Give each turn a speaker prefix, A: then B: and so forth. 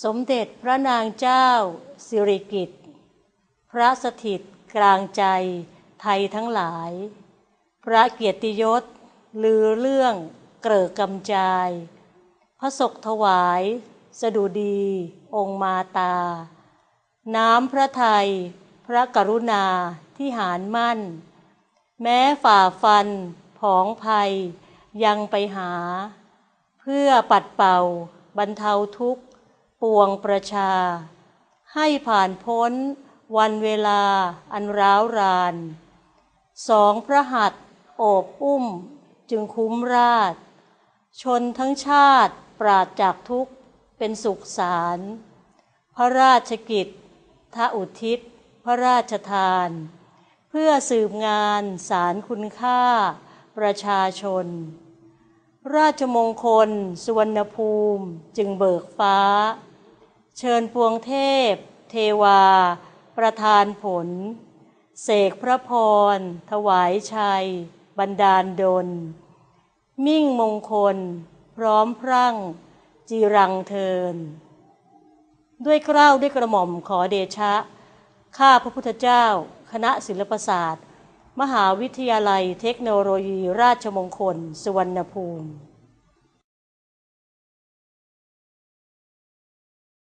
A: สมเด็จพระนางเจ้า สิริกิติ์พระสถิตกลางใจไทยทั้งหลาย พระเกียรติยศ ลือเรื่องเกริกกำจาย พระศกถวาย สดุดี องค์มาตา น้ำพระไทย พระกรุณาที่หารมั่น แม้ฝ่าฟัน ผองภัย ยังไปหา เพื่อปัดเป่า บรรเทาทุกข์ ปวงประชา ให้ผ่านพ้นวันเวลาอันร้าวราน สองพระหัตถ์โอบอุ้มจึงคุ้มราช ชนทั้งชาติปราดจากทุกข์เป็นสุขสาร พระราชกิจทะอุทิศ พระราชทาน เพื่อสืบงานสารคุณค่า ประชาชน ราชมงคลสุวรรณภูมิจึงเบิกฟ้า เชิญปวงเทพ เทวา ประทานผล เสกพระพร ถวายชัย บันดาลดล มิ่งมงคล พร้อมพรั่ง จีรังเทิน ด้วยเกล้าด้วยกระหม่อมขอเดชะ ข้าพระพุทธเจ้า คณะศิลปศาสตร์ มหาวิทยาลัยเทคโนโลยีราชมงคล สุวรรณภูมิ